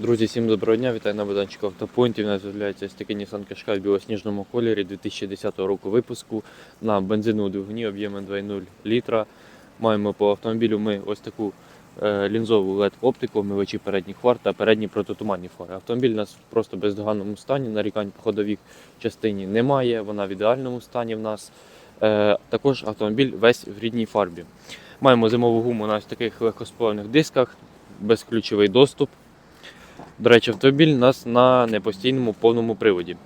Друзі, всім доброго дня, вітаю на Богданчику Автопойнті. У нас з'являється ось такий Nissan Qashqai в білосніжному кольорі 2010 року випуску на бензиновому двигуні об'ємом 2,0 літра. Маємо по автомобілю ми ось таку е, лінзову LED-оптику, мивачі передніх фар та передні протитуманні фари. Автомобіль у нас просто в бездоганному стані, нарікань по ходовій частині немає, вона в ідеальному стані в нас. Е, також автомобіль весь в рідній фарбі. Маємо зимову гуму на таких легкоспалених дисках, безключовий доступ. До речі, автомобіль у нас на непостійному повному приводі.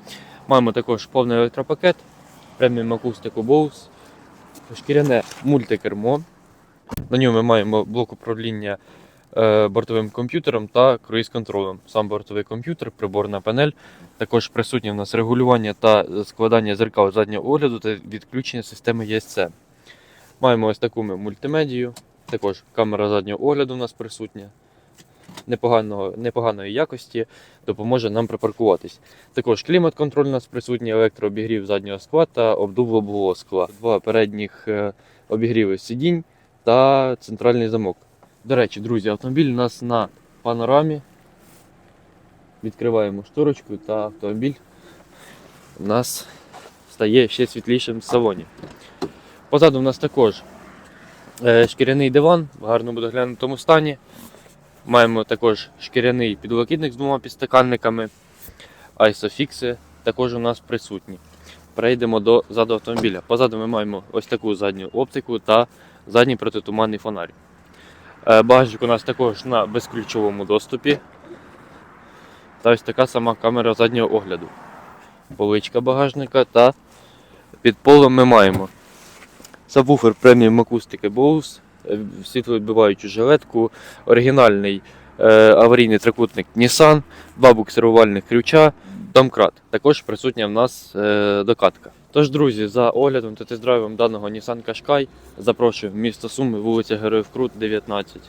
Маємо також повний електропакет, преміум акустику Bose, шкіряне мультикермо. На ньому ми маємо блок управління е, бортовим комп'ютером та круїз-контролем. Сам бортовий комп'ютер, приборна панель. Також присутнє в нас регулювання та складання зеркал заднього огляду та відключення системи ESC. Маємо ось таку ми мультимедію. Також камера заднього огляду у нас присутня непоганого, непоганої якості допоможе нам припаркуватись. Також клімат-контроль у нас присутній, електрообігрів заднього скла та обдув лобового скла. Два передніх е, обігріви сидінь та центральний замок. До речі, друзі, автомобіль у нас на панорамі. Відкриваємо шторочку та автомобіль у нас стає ще світлішим в салоні. Позаду у нас також е, шкіряний диван в гарному доглянутому стані. Маємо також шкіряний підлокітник з двома підстаканниками. Айсофікси також у нас присутні. Перейдемо до заду автомобіля. Позаду ми маємо ось таку задню оптику та задній протитуманний фонарь. Е, Багажник у нас також на безключовому доступі. Та ось така сама камера заднього огляду. Поличка багажника та під полом ми маємо сабвуфер преміум акустики Bose, світловідбиваючу жилетку, оригінальний е, аварійний трикутник Nissan, два буксирувальних ключа, домкрат. Також присутня в нас е, докатка. Тож, друзі, за оглядом та тест-драйвом даного Nissan Qashqai запрошую в місто Суми, вулиця Героїв Крут, 19.